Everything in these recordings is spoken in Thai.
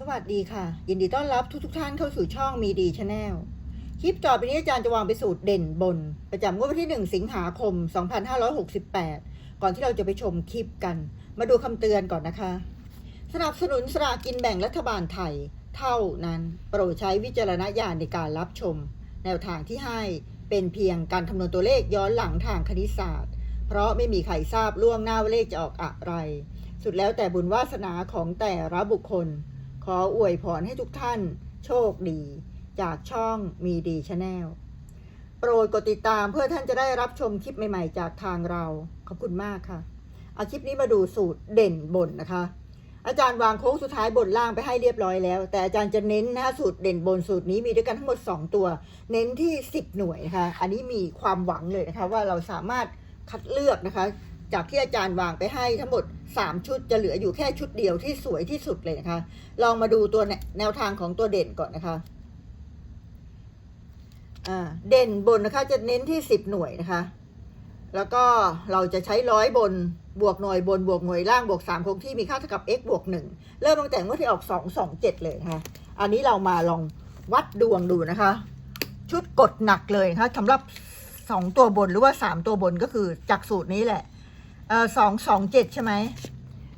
สวัสดีค่ะ ยินดีต้อนรับทุกทกท่านเข้าสู่ช่องมีดีชาแนลคลิปต่อไปนี้อาจารย์จะวางไปสูตรเด่นบน ประจำงวดวันที่ 1 สิงหาคม 2568 ก่อนที่เราจะไปชมคลิปกัน มาดูคำเตือนก่อนนะคะ สนับสนุนสลากกินแบ่งรัฐบาลไทย เท่านั้น โปรดใช้วิจารณญาณในการรับชม แนวทางที่ให้เป็นเพียงการคำนวณตัวเลขย้อนหลังทางคณิตศาสตร์ เพราะไม่มีใครทราบล่วงหน้าว่าเลขจะออกอะไร สุดแล้วแต่บุญวาสนาของแต่ละบุคคล ขออวยพรให้ทุกท่านโชคดี จากช่องมีดีชาแนลโปรดกดติดตามเพื่อท่านจะได้รับชมคลิปใหม่ๆ จากทางเรา ขอบคุณมากค่ะเอาคลิปนี้มาดูสูตรเด่นบนนะคะ อาจารย์วางโค้งสุดท้ายบนล่างไปให้เรียบร้อยแล้ว แต่อาจารย์จะเน้นนะคะสูตรเด่นบนสูตรนี้มีด้วยกันทั้งหมด 2 ตัว เน้นที่ 10 หน่วยนะคะอันนี้มีความหวังเลยนะคะว่าเราสามารถคัดเลือกนะคะ จากที่อาจารย์วางไปให้ทั้งหมด 3 ชุดจะเหลืออยู่แค่ชุดเดียวที่สวยที่สุดเลยนะคะ ลองมาดูตัวแนวทางของตัวเด่นก่อนนะคะเด่นบนนะคะจะเน้นที่ 10 หน่วยนะคะ แล้วก็เราจะใช้ร้อยบนบวกหน่วยบนบวกหน่วยล่างบวก3คงที่มีค่าเท่ากับ x บวก1เริ่มตั้งแต่งวดที่ออก 2 2 7 เลยนะคะ อันนี้เรามาลองวัดดวงดูนะคะ ชุดกดหนักเลยนะคะสำหรับ 2 ตัวบนหรือว่า 3 ตัวบนก็คือจากสูตรนี้แหละ เอ่อสองสองเจ็ดใช่ไหม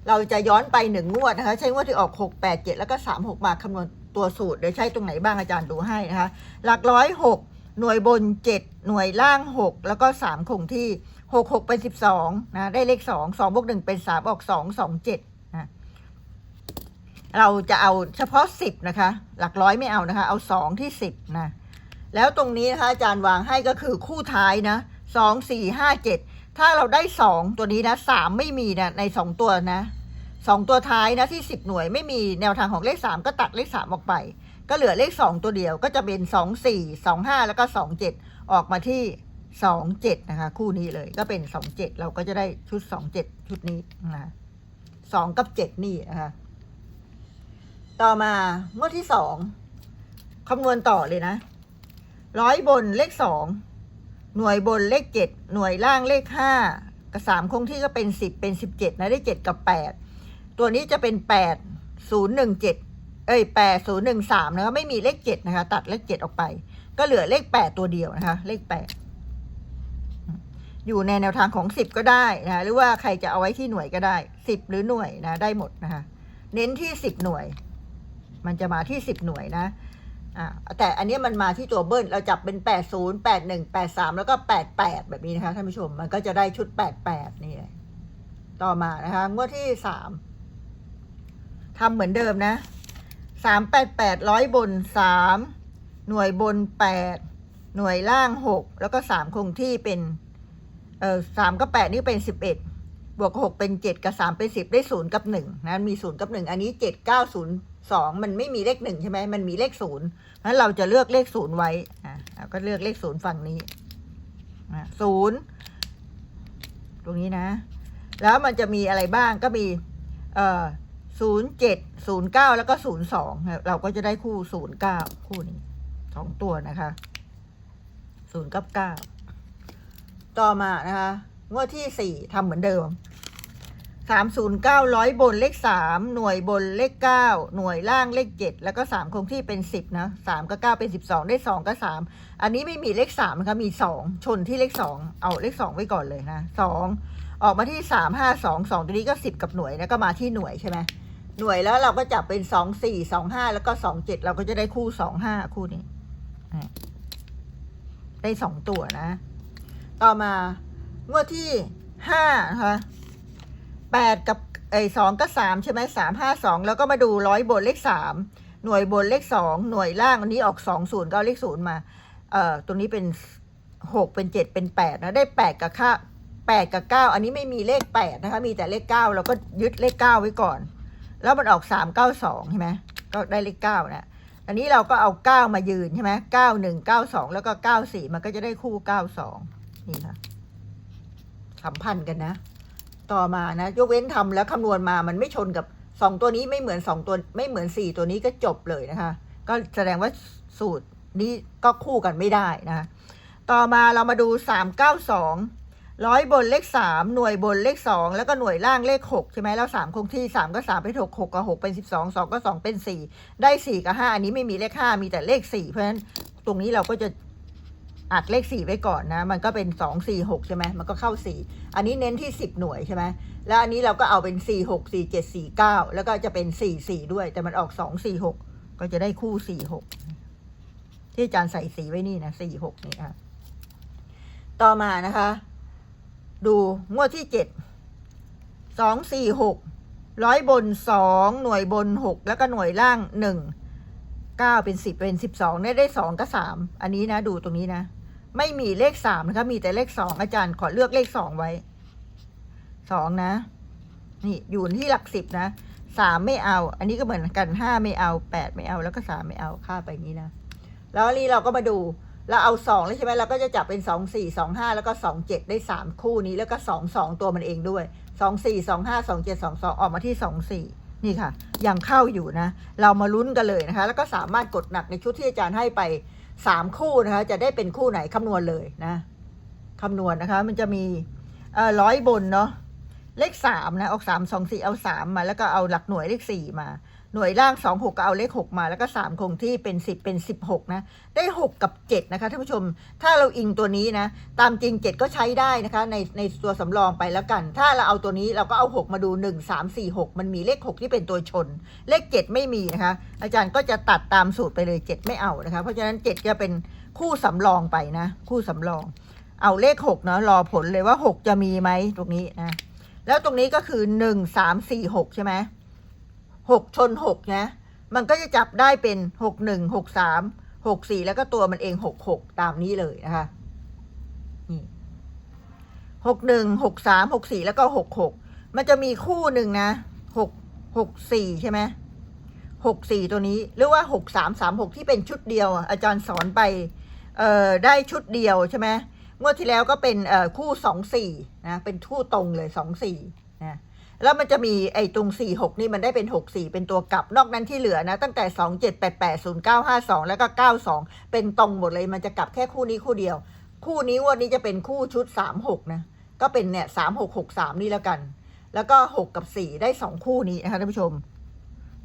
เราจะย้อนไปหนึ่งงวดนะคะ ใช้งวดที่ออก6 8 7แล้วก็3 6มหกมาคำนวณตัวสูตรเดี๋ยวใช้ตรงไหนบ้างอาจารย์ดูให้นะคะ หลักร้อยหกหน่วยบน7หน่วยล่าง6แล้วก็3คงที่6 6เป็น12นะได้เลข2 2บวก1เป็น3ออก2 2 7นะเราจะเอาเฉพาะ10นะคะ หลักร้อยไม่เอานะคะ เอา2ที่10นะแล้วตรงนี้นะคะอาจารย์วางให้ก็คือคู่ท้ายนะสองสี่ห้าเจ็ด ถ้าเราได้สองตัวนี้นะสามไม่มีนะในสองตัวนะสองตัวท้ายนะที่สิบหน่วยไม่มีแนวทางของเลขสามก็ตัดเลขสามออกไป ก็เหลือเลขสองตัวเดียวก็จะเป็นสองสี่สองห้าแล้วก็สองเจ็ดออกมาที่สองเจ็ดนะคะ คู่นี้เลยก็เป็นสองเจ็ดเราก็จะได้ชุดสองเจ็ดชุดนี้นะสองกับเจ็ดนี่นะคะต่อมางวดที่สองคำนวณต่อเลยนะร้อยบนเลขสอง หน่วยบนเลขเจ็ดหน่วยล่างเลขห้ากับสามคงที่ก็เป็นสิบเป็นสิบเจ็ดนะได้เจ็ดกับแปดตัวนี้จะเป็นแปดศูนย์หนึ่งเจ็ดเอ้ยแปดศูนย์หนึ่งสามนะคะไม่มีเลขเจ็ดนะคะ ตัดเลขเจ็ดออกไป ก็เหลือเลขแปดตัวเดียวนะคะ เลขแปดอยู่ในแนวทางของสิบก็ได้นะหรือว่าใครจะเอาไว้ที่หน่วยก็ได้สิบหรือหน่วยนะได้หมดนะคะ เน้นที่สิบหน่วย มันจะมาที่สิบหน่วยนะ อ่าแต่อันนี้มันมาที่ตัวเบิ้ลเราจับเป็น 80 81 83 แล้วก็ 88 แบบนี้นะคะท่านผู้ชมมันก็จะได้ชุด 88 นี่เลยต่อมานะคะงวดที่ 3ทำเหมือนเดิมนะ 388ร้อยบน 3 หน่วยบน 8 หน่วยล่าง 6 แล้วก็ 3 คงที่เป็นเอ่อ3กับ8นี่เป็น11บ บวก6เป็น7กับ3เป็น10ได้0กับ1นะมี0กับ1อันนี้7 9 0 2มันไม่มีเลข1ใช่ไหมมันมีเลข0เพราะฉะนั้นเราจะเลือกเลข0ไว้อะเราก็เลือกเลข0ฝั่งนี้อะ0ตรงนี้นะ แล้วมันจะมีอะไรบ้างก็มีเอ่อ07 09แล้วก็02เราก็จะได้คู่09คู่นี้สองตัวนะคะ0กับ9ต่อมานะคะ งวดที่สี่ทำเหมือนเดิมสามศูนย์เก้าร้อยบนเลขสามหน่วยบนเลขเก้าหน่วยล่างเลขเจ็ดแล้วก็สามคงที่เป็นสิบนะสามกับเก้าเป็นสิบสองได้สองกับสามอันนี้ไม่มีเลขสามนะคะมีสองชนที่เลขสองเอาเลขสองไว้ก่อนเลยนะสองออกมาที่สามห้าสองสองตัวนี้ก็สิบกับหน่วยนะก็มาที่หน่วยใช่ไหมหน่วยแล้วเราก็จับเป็นสองสี่สองห้าแล้วก็สองเจ็ดเราก็จะได้คู่สองห้าคู่นี้ได้สองตัวนะ ต่อมา งวดที่ห้านะคะแปดกับไอ้สองกับสามใช่ไหมสามห้าสองแล้วก็มาดูร้อยบนเลขสามหน่วยบนเลขสองหน่วยล่างอันนี้ออกสองศูนย์ก็เอาเลขศูนย์มาเอ่อตรงนี้เป็นหกเป็นเจ็ดเป็นแปดนะได้แปดกับค่าแปดกับเก้าอันนี้ไม่มีเลขแปดนะคะมีแต่เลขเก้าเราก็ยึดเลขเก้าไว้ก่อน แล้วมันออกสามเก้าสองใช่ไหมก็ได้เลขเก้านะอันนี้เราก็เอาเก้ามายืนใช่ไหมเก้าหนึ่งเก้าสองแล้วก็เก้าสี่มันก็จะได้คู่เก้าสองนี่ค่ะ สัมพันธ์กันนะ ต่อมานะยกเว้นทำแล้วคำนวณมามันไม่ชนกับสองตัวนี้ไม่เหมือนสองตัวไม่เหมือนสี่ตัวนี้ก็จบเลยนะคะ ก็แสดงว่าสูตรนี้ก็คู่กันไม่ได้นะต่อมาเรามาดูสามเก้าสองร้อยบนเลขสามหน่วยบนเลขสองแล้วก็หน่วยล่างเลขหกใช่ไหมแล้วสามคงที่สามก็สามเป็นหกหกกับหกเป็นสิบสองสองก็สองเป็นสี่ได้สี่กับห้าอันนี้ไม่มีเลขห้ามีแต่เลขสี่เพราะฉะนั้นตรงนี้เราก็จะ อัดเลขสี่ไว้ก่อนนะ มันก็เป็นสองสี่หกใช่ไหมมันก็เข้าสี่อันนี้เน้นที่สิบหน่วยใช่ไหมแล้วอันนี้เราก็เอาเป็นสี่หกสี่เจ็ดสี่เก้าแล้วก็จะเป็นสี่สี่ด้วย แต่มันออกสองสี่หกก็จะได้คู่สี่หกที่อาจารย์ใส่สีไว้นี่นะสี่หกนี่ค่ะต่อมานะคะ ดูงวดที่เจ็ดสองสี่หกร้อยบนสองหน่วยบนหกแล้วก็หน่วยล่างหนึ่ง เก้าเป็นสิบเป็นสิบสองได้ได้สองกับสามอันนี้นะดูตรงนี้นะ ไม่มีเลขสามนะคะมีแต่เลขสองอาจารย์ขอเลือกเลขสองไว้สองนะ นี่อยู่ที่หลักสิบนะสามไม่เอา อันนี้ก็เหมือนกันห้าไม่เอาแปดไม่เอาแล้วก็สามไม่เอาค่าไปงนี้นะ แล้วนนี้เราก็มาดูเราเอาสองแล้วใช่ไหมเราก็จะจับเป็นสองสี่สองห้าแล้วก็สองเจ็ดได้สามคู่นี้แล้วก็สองสองตัวมันเองด้วยสองสี่สองห้าสองเจ็ดสองสองออกมาที่สองสี่ นี่ค่ะ ยังเข้าอยู่นะ เรามาลุ้นกันเลยนะคะ แล้วก็สามารถกดหนักในชุดที่อาจารย์ให้ไปสามคู่นะคะ จะได้เป็นคู่ไหนคำนวณเลยนะคำนวณนะคะ มันจะมีร้อยบนเนาะเลขสามนะเอาสามสองสี่เอาสามมา แล้วก็เอาหลักหน่วยเลขสี่มา หน่วยล่างสองหกก็เอาเลขหกมาแล้วก็สามคงที่เป็นสิบเป็นสิบหกนะ ได้หกกับเจ็ดนะคะท่านผู้ชม ถ้าเราอิงตัวนี้นะ ตามจริงเจ็ดก็ใช้ได้นะคะ ในในตัวสำรองไปแล้วกัน ถ้าเราเอาตัวนี้เราก็เอาหกมาดูหนึ่งสามสี่หกมันมีเลขหกที่เป็นตัวชน เลขเจ็ดไม่มีนะคะ อาจารย์ก็จะตัดตามสูตรไปเลยเจ็ดไม่เอานะคะ เพราะฉะนั้นเจ็ดจะเป็นคู่สำรองไปนะ คู่สำรอง เอาเลขหกเนาะรอผลเลยว่าหกจะมีไหมตรงนี้นะ แล้วตรงนี้ก็คือหนึ่งสามสี่หกใช่ไหม หกชนหกนะ มันก็จะจับได้เป็นหกหนึ่งหกสามหกสี่แล้วก็ตัวมันเองหกหกตามนี้เลยนะคะนี่หกหนึ่งหกสามหกสี่แล้วก็หกหกมันจะมีคู่หนึ่งนะหกหกสี่ใช่ไหมหกสี่ตัวนี้ หรือว่าหกสามสามหกที่เป็นชุดเดียว อาจารย์สอนไปเอ่อได้ชุดเดียวใช่ไหมงวดที่แล้วก็เป็นเอ่อคู่สองสี่นะเป็นคู่ตรงเลยสองสี่นะ แล้วมันจะมีไอ้ตรงสี่หกนี่มันได้เป็นหกสี่เป็นตัวกลับ นอกนั้นที่เหลือนะ ตั้งแต่สองเจ็ดแปดแปดศูนย์เก้าห้าสองแล้วก็เก้าสองเป็นตรงหมดเลย มันจะกลับแค่คู่นี้คู่เดียว คู่นี้วันนี้จะเป็นคู่ชุดสามหกนะ ก็เป็นเนี่ยสามหกหกสามนี่แล้วกัน แล้วก็หกกับสี่ได้สองคู่นี้นะคะท่านผู้ชม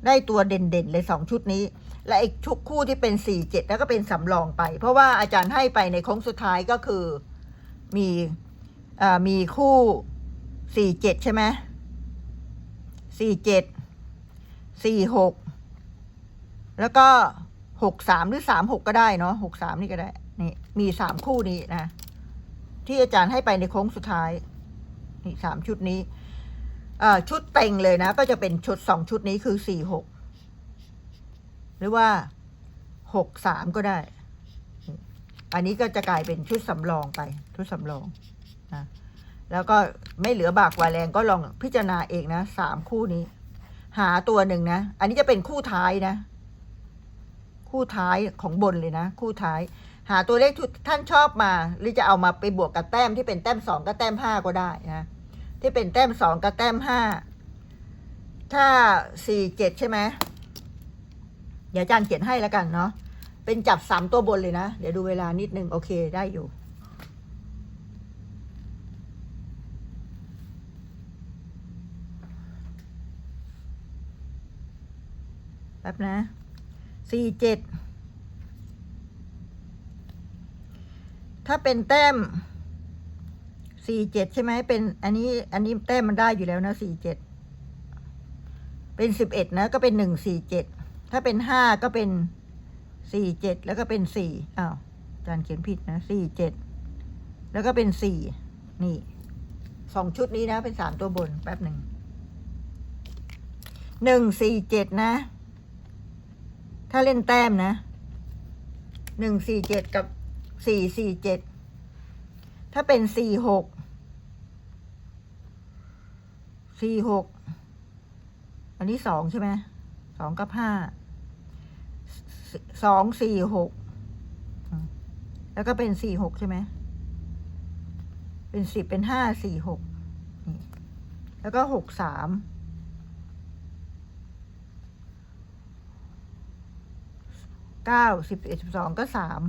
ได้ตัวเด่นๆเลยสองชุดนี้ และอีกชุดคู่ที่เป็นสี่เจ็ดแล้วก็เป็นสำรองไป เพราะว่าอาจารย์ให้ไปในโค้งสุดท้ายก็คือมีอ่ามีคู่สี่เจ็ดใช่ไหม สี่เจ็ดสี่หกแล้วก็หกสามหรือสามหกก็ได้เนาะหกสามนี่ก็ได้ นี่มีสามคู่นี้นะ ที่อาจารย์ให้ไปในโค้งสุดท้าย นี่สามชุดนี้อ่าชุดเต็งเลยนะ ก็จะเป็นชุดสองชุดนี้คือสี่หกหรือว่าหกสามก็ได้ อันนี้ก็จะกลายเป็นชุดสำรองไป ชุดสำรองนะ แล้วก็ไม่เหลือบากวาแรงก็ลองพิจารณาเองนะสามคู่นี้ หาตัวหนึ่งนะ อันนี้จะเป็นคู่ท้ายนะ คู่ท้ายของบนเลยนะ คู่ท้าย หาตัวเลขที่ท่านชอบมา หรือจะเอามาไปบวกกับแต้มที่เป็นแต้มสองกับแต้มห้าก็ได้นะ ที่เป็นแต้มสองกับแต้มห้าถ้าสี่เจ็ดใช่ไหมเดี๋ยวอาจารย์เขียนให้แล้วกันเนาะเป็นจับสามตัวบนเลยนะ เดี๋ยวดูเวลานิดนึง โอเคได้อยู่ ป๊บนะสี่เจ็ดถ้าเป็นแต้มสี่เจ็ดใช่ไหมเป็นอันนี้อันนี้แต้มมันได้อยู่แล้วนะสี่เจ็ดเป็นสิบเอ็ดนะก็เป็นหนึ่งสี่เจ็ดถ้าเป็นห้าก็เป็นสี่เจ็ดแล้วก็เป็นสี่อ้าวอาจารย์เขียนผิดนะสี่เจ็ดแล้วก็เป็นสี่นี่สองชุดนี้นะเป็นสามตัวบนแป๊บหนึ่งหนึ่งสี่เจ็ดนะ ถ้าเล่นแต้มนะหนึ่งสี่เจ็ดกับสี่สี่เจ็ดถ้าเป็นสี่หกสี่หกอันนี้สองใช่ไหมสองกับห้าสองสี่หกแล้วก็เป็นสี่หกใช่ไหมเป็นสิบเป็นห้าสี่หกแล้วก็หกสาม เก้าสิบเอ็ดสิบสองก็สาม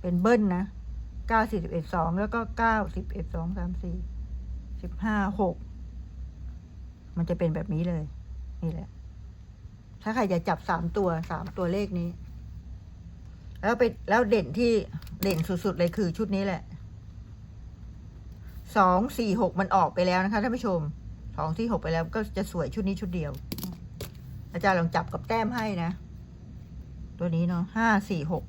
เป็นเบิ้ลนะเก้าสี่สิบเอ็ดสองแล้วก็เก้าสิบเอ็ดสองสามสี่สิบห้าหกมันจะเป็นแบบนี้เลย นี่แหละ ถ้าใครจะจับสามตัวสามตัวเลขนี้ แล้วไปแล้วเด่นที่เด่นสุดๆเลยคือชุดนี้แหละสองสี่หกมันออกไปแล้วนะคะท่านผู้ชมสองที่หกไปแล้วก็จะสวยชุดนี้ชุดเดียว อาจารย์ลองจับกับแต้มให้นะ ตัวนี้เนาะห้าสี่หก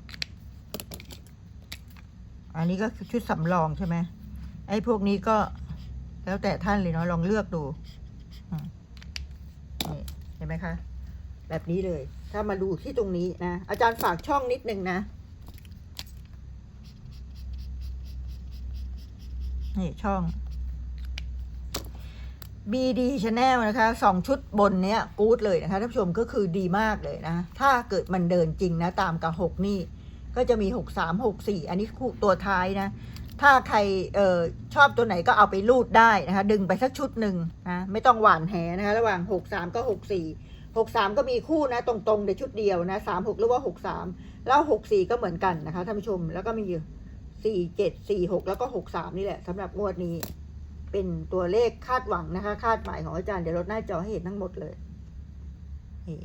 อันนี้ก็ชุดสำรองใช่ไหมไอ้พวกนี้ก็แล้วแต่ท่านเลยเนาะลองเลือกดูนี่เห็นไหมคะ แบบนี้เลย ถ้ามาดูที่ตรงนี้นะ อาจารย์ฝากช่องนิดนึงนะ นี่ช่อง BD Channel นะคะสองชุดบนเนี้ยกู๊ดเลยนะคะท่านผู้ชมก็คือดีมากเลยนะ ถ้าเกิดมันเดินจริงนะ ตามกับหกนี่ ก็จะมีหกสามหกสี่อันนี้คู่ตัวท้ายนะ ถ้าใครเออชอบตัวไหนก็เอาไปรูดได้นะคะ ดึงไปสักชุดหนึ่งนะไม่ต้องหวานแหนะคะ ระหว่างหกสามก็หกสี่หกสามก็มีคู่นะ ตรงๆเดี๋ยวชุดเดียวนะสามหกหรือว่าหกสามแล้วหกสี่ก็เหมือนกันนะคะท่านผู้ชมแล้วก็มีสี่เจ็ดสี่หกแล้วก็หกสามนี่แหละสำหรับงวดนี้ เป็นตัวเลขคาดหวังนะคะ คาดหมายของอาจารย์เดี๋ยวลดหน้าจอให้เห็นทั้งหมดเลยนี่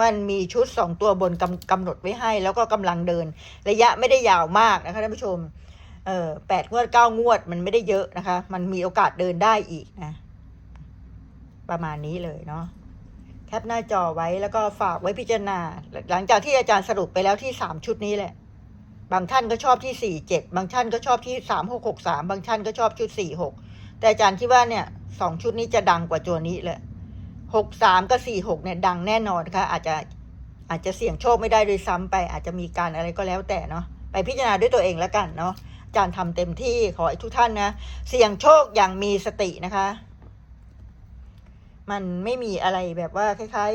มันมีชุดสองตัวบนกำกำหนดไว้ให้ แล้วก็กำลังเดิน ระยะไม่ได้ยาวมากนะคะท่านผู้ชม เออแปดงวดเก้างวดมันไม่ได้เยอะนะคะ มันมีโอกาสเดินได้อีกนะ ประมาณนี้เลยเนาะแคปหน้าจอไว้แล้วก็ฝากไว้พิจารณา หลังจากที่อาจารย์สรุปไปแล้วที่สามชุดนี้แหละ บางท่านก็ชอบที่สี่เจ็ดบางท่านก็ชอบที่สามหกหกสามบางท่านก็ชอบชุดสี่หกแต่อาจารย์คิดว่าเนี่ยสองชุดนี้จะดังกว่าตัวนี้เลยหกสามกับสี่หกเนี่ยดังแน่นอนค่ะอาจจะอาจจะเสี่ยงโชคไม่ได้ด้วยซ้ำไป อาจจะมีการอะไรก็แล้วแต่เนาะไปพิจารณาด้วยตัวเองแล้วกันเนาะอาจารย์ทำเต็มที่ขอให้ทุกท่านนะ เสี่ยงโชคอย่างมีสตินะคะ มันไม่มีอะไรแบบว่าคล้าย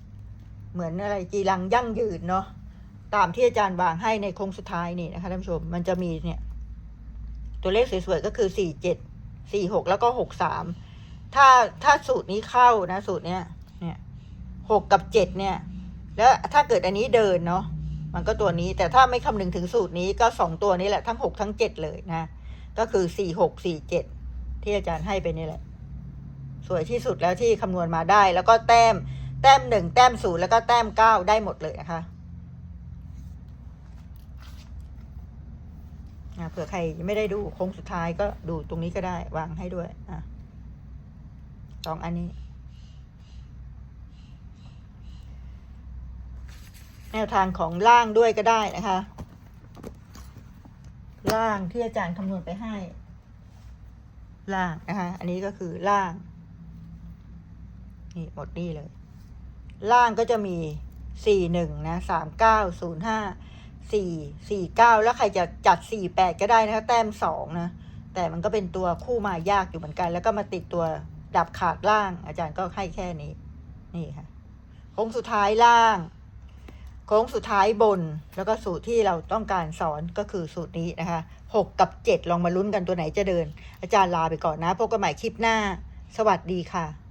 ๆ เหมือนอะไรจีรังยั่งยืนเนาะ ตามที่อาจารย์วางให้ในโค้งสุดท้ายนี่นะคะท่านผู้ชมมันจะมีเนี่ย ตัวเลขสวยๆก็คือสี่เจ็ดสี่หกแล้วก็หกสามถ้าถ้าสูตรนี้เข้านะ สูตรเนี้ยเนี่ยหกกับเจ็ดเนี่ย แล้วถ้าเกิดอันนี้เดินเนาะมันก็ตัวนี้แต่ถ้าไม่คำนึงถึงสูตรนี้ก็สองตัวนี้แหละทั้งหกทั้งเจ็ดเลยนะ ก็คือสี่หกสี่เจ็ดที่อาจารย์ให้ไปนี่แหละ สวยที่สุดแล้วที่คำนวณมาได้ แล้วก็แต้มแต้มหนึ่งแต้มศูนย์แล้วก็แต้มเก้าได้หมดเลยนะคะอะ เผื่อใครยังไม่ได้ดูโค้งสุดท้ายก็ดูตรงนี้ก็ได้ วางให้ด้วยอะสองอันนี้ แนวทางของล่างด้วยก็ได้นะคะ ล่างที่อาจารย์คำนวณไปให้ ล่างนะคะ อันนี้ก็คือล่าง นี่หมดนี่เลย ล่างก็จะมีสี่หนึ่งนะสามเก้าศูนย์ห้า สี่สี่เก้าแล้วใครจะจัดสี่แปดก็ได้นะคะ แต้มสองนะ แต่มันก็เป็นตัวคู่มายากอยู่เหมือนกัน แล้วก็มาติดตัวดับขาดล่าง อาจารย์ก็ให้แค่นี้ นี่ค่ะโค้งสุดท้ายล่างโค้งสุดท้ายบน แล้วก็สูตรที่เราต้องการสอนก็คือสูตรนี้นะคะหกกับเจ็ดลองมาลุ้นกันตัวไหนจะเดิน อาจารย์ลาไปก่อนนะพบกันใหม่คลิปหน้า สวัสดีค่ะ